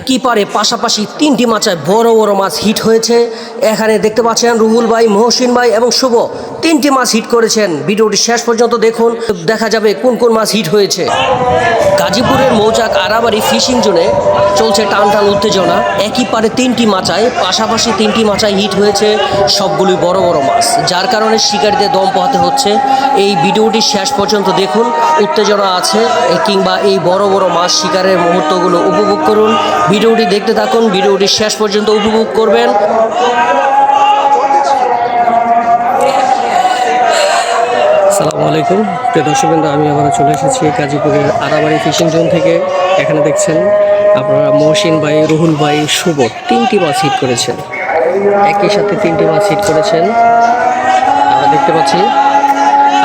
একই পারে পাশাপাশি তিনটি মাচায় বড় বড় মাছ হিট হয়েছে। এখানে দেখতে পাচ্ছেন রুহুল ভাই, মহসিন ভাই এবং শুভ। তিনটি মাছ হিট করেছেন। ভিডিওটি শেষ পর্যন্ত দেখুন। দেখা যাবে কোন কোন মাছ হিট হয়েছে। গাজীপুরের মৌচাক আরাবাড়ি ফিশিং জোনে চলছে টান টান উত্তেজনা। একই পারে তিনটি মাচায় পাশাপাশি তিনটি মাচায় হিট হয়েছে সবগুলি বড় বড় মাছ যার কারণে শিকারীদের দম পোহাতে হচ্ছে। এই ভিডিওটি শেষ পর্যন্ত দেখুন। উত্তেজনা আছে কিংবা এই বড় বড় মাছ শিকারের মুহূর্তগুলো উপভোগ করুন। ভিডিওটি দেখতে থাকুন। ভিডিওটি শেষ পর্যন্ত উপভোগ করবেন। আসসালামু আলাইকুম। প্রিয় দর্শকবৃন্দ, আমি আবার চলে এসেছি গাজীপুরের আরাবাড়ি ফিশিং জোন থেকে। এখানে দেখছেন আপনারা মহসিন ভাই, রুহুল ভাই, শুভ তিনটি মাছ হিট করেছেন। একই সাথে তিনটি মাছ হিট করেছেন। আমরা দেখতে পাচ্ছি,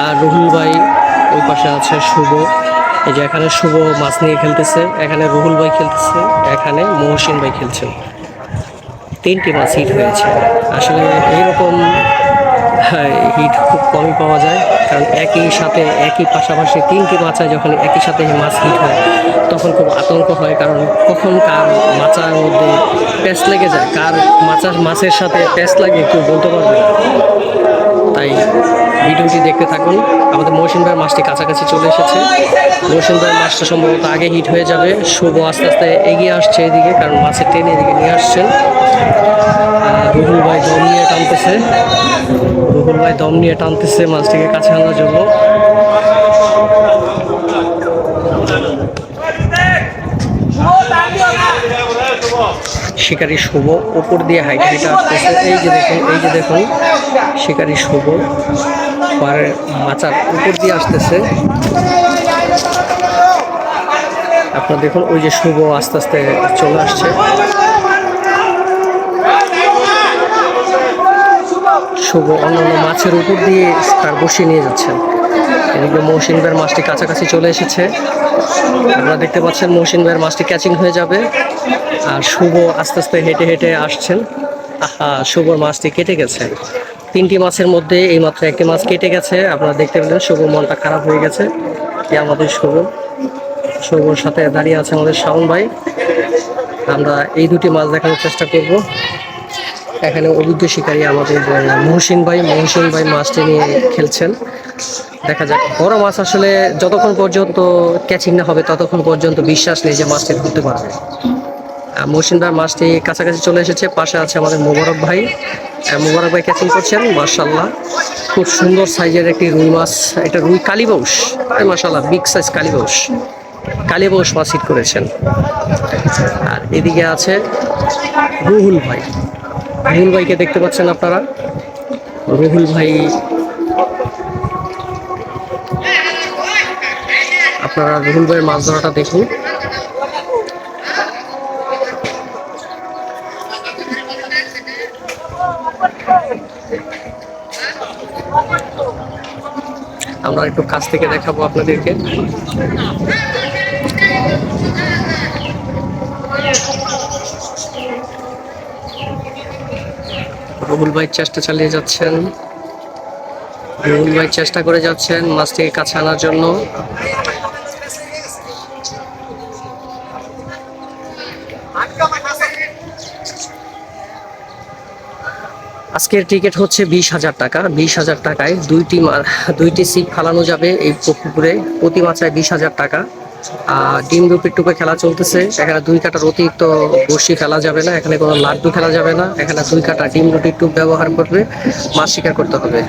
আর রুহুল ভাই ওই পাশে আছে শুভ। এই যে এখানে শুভ মাছ নিয়ে খেলতেছে, এখানে রুহুল ভাই খেলতেছে, এখানে মহসিন ভাই খেলছেন। তিনটি মাছ হিট হয়েছে। আসলে এইরকম হিট খুব কমই পাওয়া যায়। কারণ একই সাথে, একই পাশাপাশি তিনটি মাচায় যখন একই সাথে মাছ হিট হয়, তখন খুব আতঙ্ক হয়। কারণ কখন কার মাচার মধ্যে প্যাঁচ লেগে যায়, কার মাচার মাছের সাথে প্যাঁচ লাগে কেউ বলতে পারবে না। তাই ভিডিওটি দেখতে থাকুন। আমাদের মৌসুম ভাইয়ের মাছটি কাছাকাছি চলে এসেছে। মৌসুম ভাইয়ের মাছটা সম্ভবত আগে হিট হয়ে যাবে। শুভ আস্তে আস্তে এগিয়ে আসছে এদিকে, কারণ মাছের ট্রেন এদিকে নিয়ে আসছেন। রুহুল ভাই দম নিয়ে টানতেছে। রুহুল ভাই দম নিয়ে টানতেছে মাছটিকে কাছে আনার জন্য। শিকারি শুভ উপর দিয়ে হাইট হাইটে আসতেছে। এই যে দেখুন, এই যে দেখুন। শিকারি শুভ। পারে মাচার উপর দিয়ে আসতেছে। আপনার দেখুন, ওই যে শুভ আস্তে আস্তে চলে আসছে। শুভ অন্যান্য মাছের উপর দিয়ে তার বসিয়ে নিয়ে যাচ্ছেন এদিকে মৌসিন ভাইয়ের মাছটি কাছাকাছি চলে এসেছে। আপনারা দেখতে পাচ্ছেন মৌসিন ভাইয়ের মাছটি ক্যাচিং হয়ে যাবে। আর শুভ আস্তে আস্তে হেঁটে হেঁটে আসছেন। আহা, শুভর মাছটি কেটে গেছে। তিনটি মাছের মধ্যে এই মাত্র একটি মাছ কেটে গেছে। আপনারা দেখতে পেলেন শুভ মনটা খারাপ হয়ে গেছে। এই আমাদের শুভ শুভর সাথে দাঁড়িয়ে আছে আমাদের শাওন ভাই। আমরা এই দুটি মাছ দেখানোর চেষ্টা করব। এখানে অভিজ্ঞ শিকারী আমাদের মহসিন ভাই। মহসিন ভাই মাছটি নিয়ে খেলছেন। দেখা যাক। বড় মাছ আসলে যতক্ষণ পর্যন্ত ক্যাচিং না হবে, ততক্ষণ পর্যন্ত বিশ্বাস নেই যে মাছটি ধরতে পারবে। মহসিন ভাই মাছটি কাছাকাছি চলে এসেছে। পাশে আছে আমাদের মোবারক ভাই। মোবারক ভাই ক্যাচিং করছেন মার্শাল্লাহ খুব সুন্দর সাইজের একটি রুই মাছ। এটা রুই কালীবৌস মার্শাল্লাহ বিগ সাইজ কালীবৌস কালীবৌস মাছ হিট করেছেন। আর এদিকে আছে রুহুল ভাই। রুহুল ভাইকে দেখতে পাচ্ছেন আপনারা? রুহুল ভাই আপনারা রুহুল ভাইয়ের মাছ ধরাটা দেখুন। আমরা একটু কাছ থেকে দেখাবো আপনাদেরকে। রুহুল ভাই চেষ্টা চালিয়ে যাচ্ছেন। রুহুল ভাই চেষ্টা করে যাচ্ছেন মাছটিকে কাছে আনার জন্য। আজকের টিকিট হচ্ছে বিশ হাজার টাকা। বিশ হাজার টাকায় দুইটি দুইটি সিট ফালানো যাবে এই পুকুরে। প্রতি মাচায় বিশ হাজার টাকা। আর ডিম রুপির টুপে খেলা চলতেছে। এখানে দুই কাটার অতিরিক্ত বসি খেলা যাবে না। এখানে কোনো লাড্ডু খেলা যাবে না। এখানে দুই কাটা ডিম রুটির টুপ ব্যবহার করবে। মাছ শিকার করতে হবে।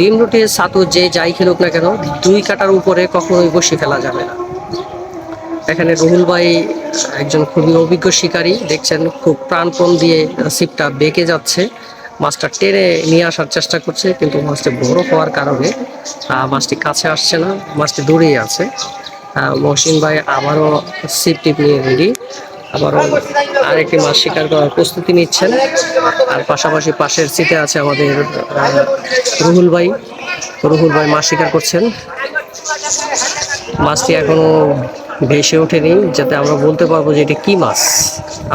ডিম রুটির সাতু যে যাই খেলুক না কেন, দুই কাটার উপরে কখনোই বসি খেলা যাবে না। এখানে রুহুল ভাই একজন খুবই অভিজ্ঞ শিকারী। দেখছেন খুব প্রাণপণ দিয়ে সিপটা বেঁকে যাচ্ছে। মাছটা টেনে নিয়ে আসার চেষ্টা করছে, কিন্তু মাছটি বড় হওয়ার কারণে মাছটি কাছে আসছে না, মাছটি দূরেই আছে। মহসিন ভাই আবারও সিপ টিপ নিয়ে রেডি। আবারও আরেকটি মাছ শিকার করার প্রস্তুতি নিচ্ছেন। আর পাশাপাশি পাশের সিটে আছে আমাদের রুহুল ভাই। রুহুল ভাই মাছ শিকার করছেন। মাছটি এখনও ভেসে ওঠেনি, যাতে আমরা বলতে পারব যে এটি কি মাছ।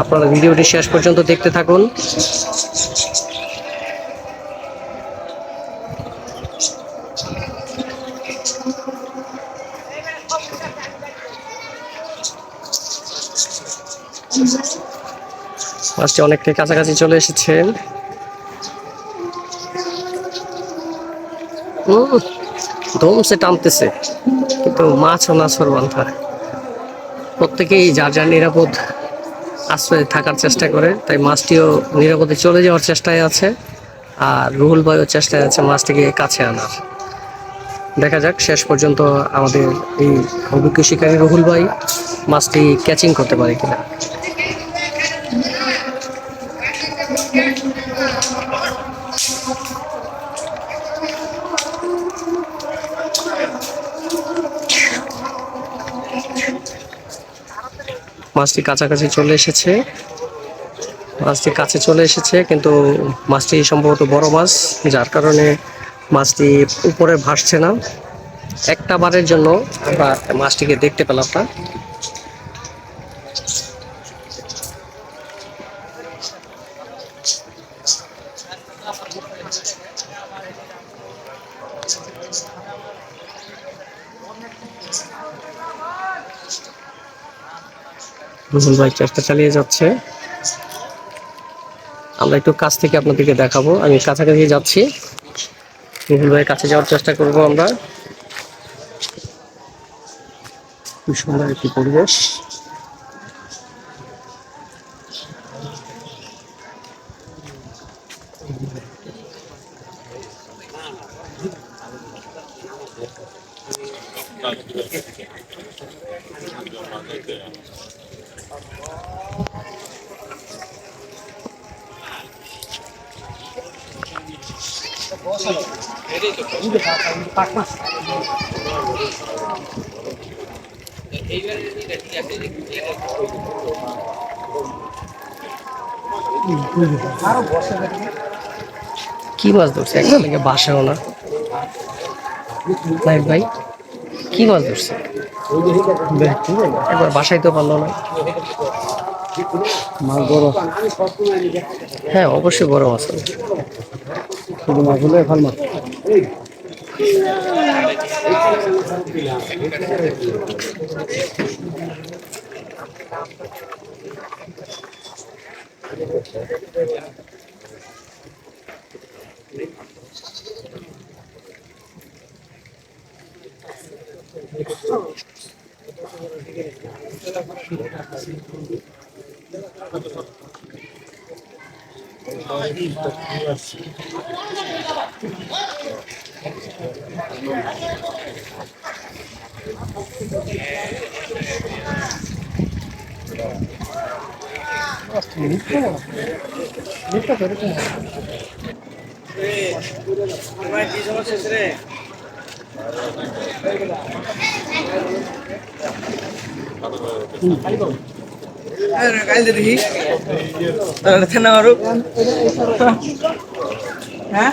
আপনারা ভিডিওটি শেষ পর্যন্ত দেখতে থাকুন। মাছটি অনেকটাই কাছাকাছি চলে এসেছে ধমসে টানতেছে, কিন্তু মাছও না সরবান্ধা প্রত্যেকেই যার যার নিরাপদ আশ্রয়ে থাকার চেষ্টা করে, তাই মাছটিও নিরাপদে চলে যাওয়ার চেষ্টায় আছে, আর রুহুল ভাইও চেষ্টায় আছে মাছটিকে কাছে আনার। দেখা যাক, শেষ পর্যন্ত আমাদের এই অভিজ্ঞ শিকারী রুহুল ভাই মাছটি ক্যাচিং করতে পারে কিনা। মাছটি কাছাকাছি চলে এসেছে। মাছটি কাছে চলে এসেছে, কিন্তু মাছটি সম্ভবত বড় মাছ, যার কারণে মাছটি উপরে ভাসছে না। একটা বারের জন্য আমরা মাছটিকে দেখতে পেলাম না। রুহুল ভাই চেষ্টা চালিয়ে যাচ্ছে। আমরা একটু কাছ থেকে আপনাদেরকে দেখাবো। আমি কাছাকাছি যাচ্ছি। রুহুল ভাইয়ের কাছে যাওয়ার চেষ্টা করব আমরা। খুব সুন্দর একটি পরিবেশ। কি মাছ ধরছে? একটা লেগে বাসাও না। নাইট ভাই কি মাছ ধরছে? একবার বাসাই তো পারল না। মাছ বড় হ্যাঁ অবশ্যই বড় মাছ হবে। শুধু মাছ হলে এখন মাছ। কাইলে দেখি মারু হ্যাঁ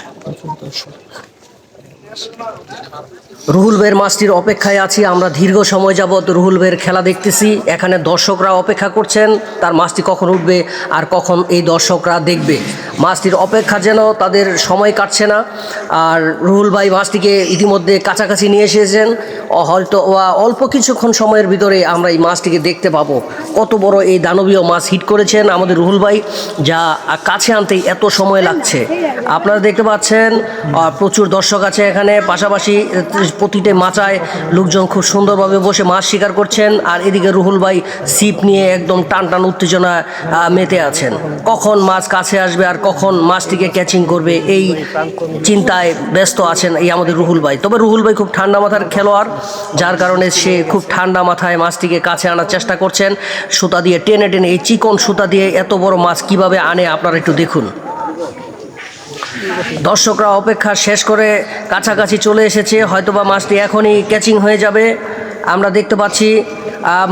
রুহুল ভাইয়ের মাছটির অপেক্ষায় আছি, আমরা দীর্ঘ সময় যাবৎ রুহুল ভাইয়ের খেলা দেখতেছি। এখানে দর্শকরা অপেক্ষা করছেন, তার মাছটি কখন উঠবে আর কখন এই দর্শকরা দেখবে। মাছটির অপেক্ষা যেন তাদের সময় কাটছে না। আর রুহুল ভাই মাছটিকে ইতিমধ্যে কাছাকাছি নিয়ে এসেছেন। হয়তো অল্প কিছুক্ষণ সময়ের ভিতরে আমরা এই মাছটিকে দেখতে পাবো। কত বড় এই দানবীয় মাছ হিট করেছেন আমাদের রুহুল ভাই, যা কাছে আনতেই এত সময় লাগছে। আপনারা দেখতে পাচ্ছেন প্রচুর দর্শক আছে এখানে। পাশাপাশি প্রতিটি মাচায় লোকজন খুব সুন্দরভাবে বসে মাছ শিকার করছেন আর এদিকে রুহুল ভাই সিপ নিয়ে একদম টান টান উত্তেজনা মেতে আছেন। কখন মাছ কাছে আসবে আর কখন মাছটিকে ক্যাচিং করবে এই চিন্তায় ব্যস্ত আছেন এই আমাদের রুহুল ভাই। তবে রুহুল ভাই খুব ঠান্ডা মাথার খেলোয়াড়, যার কারণে সে খুব ঠান্ডা মাথায় মাছটিকে কাছে আনার চেষ্টা করছেন। সুতা দিয়ে টেনে টেনে এই চিকন সুতা দিয়ে এত বড় মাছ কীভাবে আনে আপনারা একটু দেখুন। দর্শকরা অপেক্ষা শেষ করে কাছাকাছি চলে এসেছে। হয়তোবা মাছটি এখনই ক্যাচিং হয়ে যাবে। আমরা দেখতে পাচ্ছি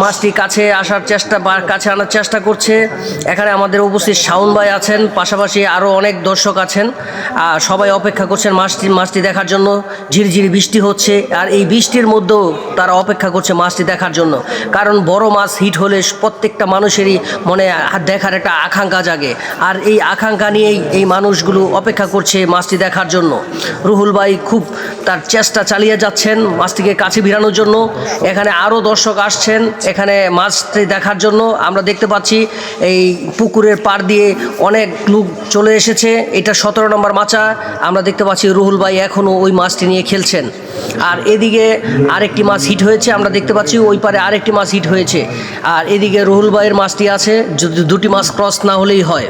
মাছটি কাছে আসার চেষ্টা বা কাছে আনার চেষ্টা করছে। এখানে আমাদের উপস্থিত শাওন ভাই আছেন, পাশাপাশি আরও অনেক দর্শক আছেন। সবাই অপেক্ষা করছেন মাছটি মাছটি দেখার জন্য। ঝিরিঝিরি বৃষ্টি হচ্ছে আর এই বৃষ্টির মধ্যেও তারা অপেক্ষা করছে মাছটি দেখার জন্য। কারণ বড় মাছ হিট হলে প্রত্যেকটা মানুষেরই মনে দেখার একটা আকাঙ্ক্ষা জাগে। আর এই আকাঙ্ক্ষা নিয়েই এই মানুষগুলো অপেক্ষা করছে মাছটি দেখার জন্য। রুহুল ভাই খুব তার চেষ্টা চালিয়ে যাচ্ছেন মাছটিকে কাছে ভিড়ানোর জন্য। এখানে আরও দর্শক আসছেন। আসছেন এখানে মাছটি দেখার জন্য আমরা দেখতে পাচ্ছি এই পুকুরের পাড় দিয়ে অনেক লোক চলে এসেছে। এটা সতেরো নম্বর মাচা। আমরা দেখতে পাচ্ছি রুহুল ভাই এখনও ওই মাছটি নিয়ে খেলছেন। আর এদিকে আরেকটি মাছ হিট হয়েছে। আমরা দেখতে পাচ্ছি ওই পারে আরেকটি মাছ হিট হয়েছে। আর এদিকে রুহুল ভাইয়ের মাছটি আছে। যদি দুটি মাছ ক্রস না হলেই হয়।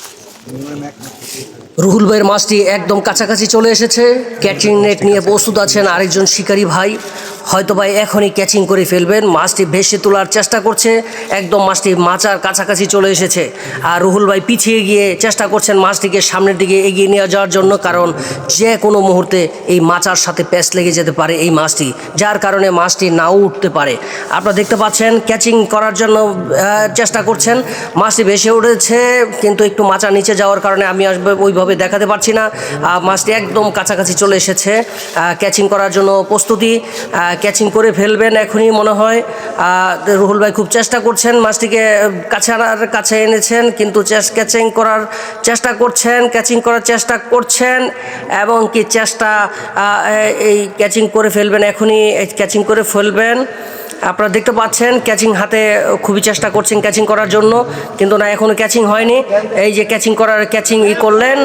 রুহুল ভাইয়ের মাছটি একদম কাছাকাছি চলে এসেছে। ক্যাচিং নেট নিয়ে প্রস্তুত আছেন আরেকজন শিকারী ভাই। হয়তো ভাই এখনই ক্যাচিং করে ফেলবেন। মাছটি ভেসে তোলার চেষ্টা করছে। একদম মাছটি মাচার কাছাকাছি চলে এসেছে। আর রুহুল ভাই পিছিয়ে গিয়ে চেষ্টা করছেন মাছটিকে সামনের দিকে এগিয়ে নিয়ে যাওয়ার জন্য, কারণ যে কোনো মুহূর্তে এই মাচার সাথে প্যাচ লেগে যেতে পারে এই মাছটি, যার কারণে মাছটি নাও উঠতে পারে। আপনারা দেখতে পাচ্ছেন ক্যাচিং করার জন্য চেষ্টা করছেন। মাছটি ভেসে উঠেছে, কিন্তু একটু মাচা নিচে যাওয়ার কারণে আমি আসবে ওইভাবে দেখাতে পারছি না। মাছটি একদম কাছাকাছি চলে এসেছে। ক্যাচিং করার জন্য প্রস্তুতি। ক্যাচিং করে ফেলবেন এখনই মনে হয়। রুহুল ভাই খুব চেষ্টা করছেন, মাছটিকে কাছে আনার, কাছে এনেছেন, কিন্তু চেস ক্যাচিং করার চেষ্টা করছেন, ক্যাচিং করার চেষ্টা করছেন, এবং কি চেষ্টা এই ক্যাচিং করে ফেলবেন, এখনই ক্যাচিং করে ফেলবেন। আপনারা দেখতে পাচ্ছেন ক্যাচিং হাতে খুবই চেষ্টা করছেন ক্যাচিং করার জন্য, কিন্তু না, এখনও ক্যাচিং হয়নি। এই যে ক্যাচিং করার ক্যাচিং ই করলেন।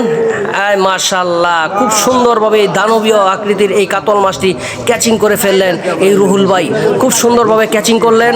মার্শাল্লাহ খুব সুন্দরভাবে এই দানবীয় আকৃতির এই কাতল মাছটি ক্যাচিং করে ফেললেন এই রুহুল ভাই। খুব সুন্দরভাবে ক্যাচিং করলেন।